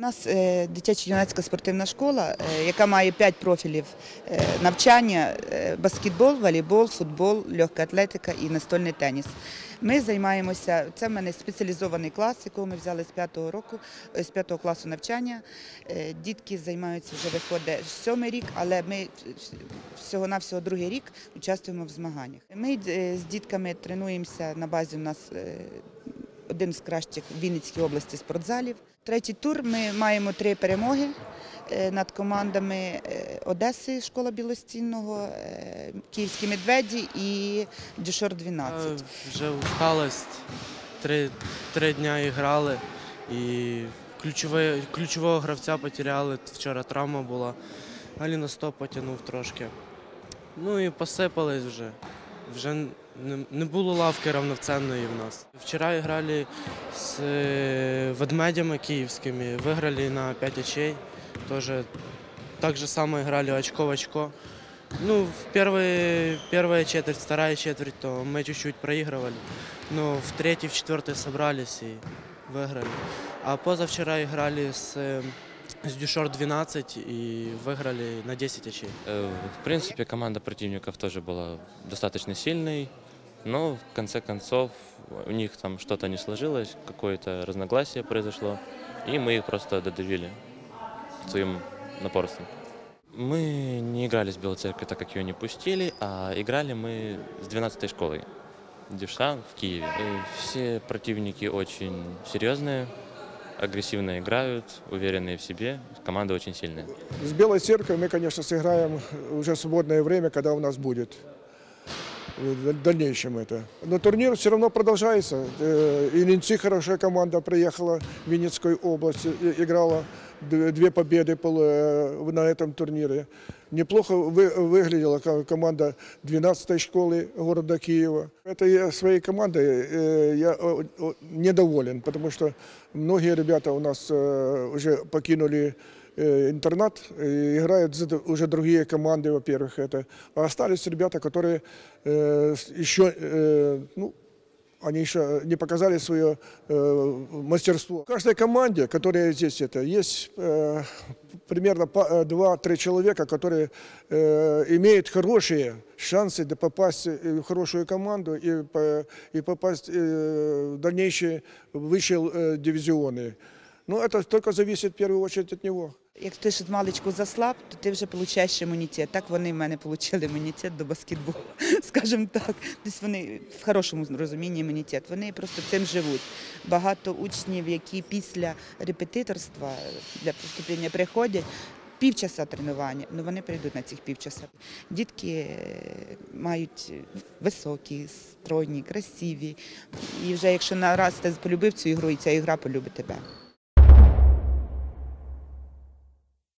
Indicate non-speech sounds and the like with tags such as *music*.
У нас е, дитячо-юнацька спортивна школа, е, яка має п'ять профілів е, навчання: баскетбол, волейбол, футбол, легка атлетика і настольний теніс. Ми займаємося, це в мене спеціалізований клас, якого ми взяли з п'ятого року, з п'ятого класу навчання. Дітки займаються вже виходить сьомий рік, але ми всього-навсього другий рік участвуємо в змаганнях. Ми з дітками тренуємося на базі у нас. Один з кращих в Вінницькій області спортзалів. Третій тур ми маємо три перемоги е, над командами е, Одеси, школа Білостінного, е, Київські медведі і Дюшор 12. Е, Вже усталость. Три, три дня грали і ключове, ключового гравця потеряли. Вчора травма була. Алі на стоп потягнув трошки. Ну і посипались вже Вже не, не було лавки равноценної в нас. Вчора грали з е, ведмедями київськими, виграли на 5 очей. Тоже так же само играли очко в очко. Ну, в первые, первая четверть, вторая четверть, то мы чуть-чуть проигрывали. Но в третьей, в четвертой собрались и выиграли. А позавчера играли с, э, С Дюшор 12 и выиграли на 10 очей. Э, В принципе, команда противников тоже была достаточно сильной, но в конце концов у них там что-то не сложилось, какое-то разногласие произошло, и мы их просто додавили своим напорством. Мы не играли с Белой Церковью, так как ее не пустили, а играли мы с 12-й школой Дюша в Киеве. Э, Все противники очень серьезные, агрессивно играют, уверенные в себе, команда очень сильная. С Белой Церковью мы, конечно, сыграем уже свободное время, когда у нас будет в дальнейшем это. Но турнир все равно продолжается. Э, И Ленцы хорошая команда приехала в Винницкую область, играла две победы э, на этом турнире. Неплохо вы- выглядела ко- команда 12-й школы города Киева. Это я своей командой э, я о, о, недоволен, потому что многие ребята у нас э, уже покинули э, интернат, и играют за д- уже другие команды, во-первых, это. А остались ребята, которые э, с- еще, э, ну, они еще не показали свое э, мастерство. В каждой команде, которая здесь это, есть э, примерно по- э, два-три человека, которые э, имеют хорошие шансы попасть э, в хорошую команду и, и попасть э, в дальнейшие высшие э, дивизионы. Но это только зависит в первую очередь от него. Як ти ж маличку заслаб, то ти вже отримуєш імунітет. Так вони в мене отримали імунітет до баскетболу, *laughs* скажімо так. Тобто вони в хорошому розумінні імунітет. Вони просто цим живуть. Багато учнів, які після репетиторства для поступлення приходять. Півчаса тренування, ну вони прийдуть на цих півчаса. Дітки е, мають високі, стройні, красиві. І вже якщо на раз ти полюбив цю ігру, і ця ігра полюбить тебе.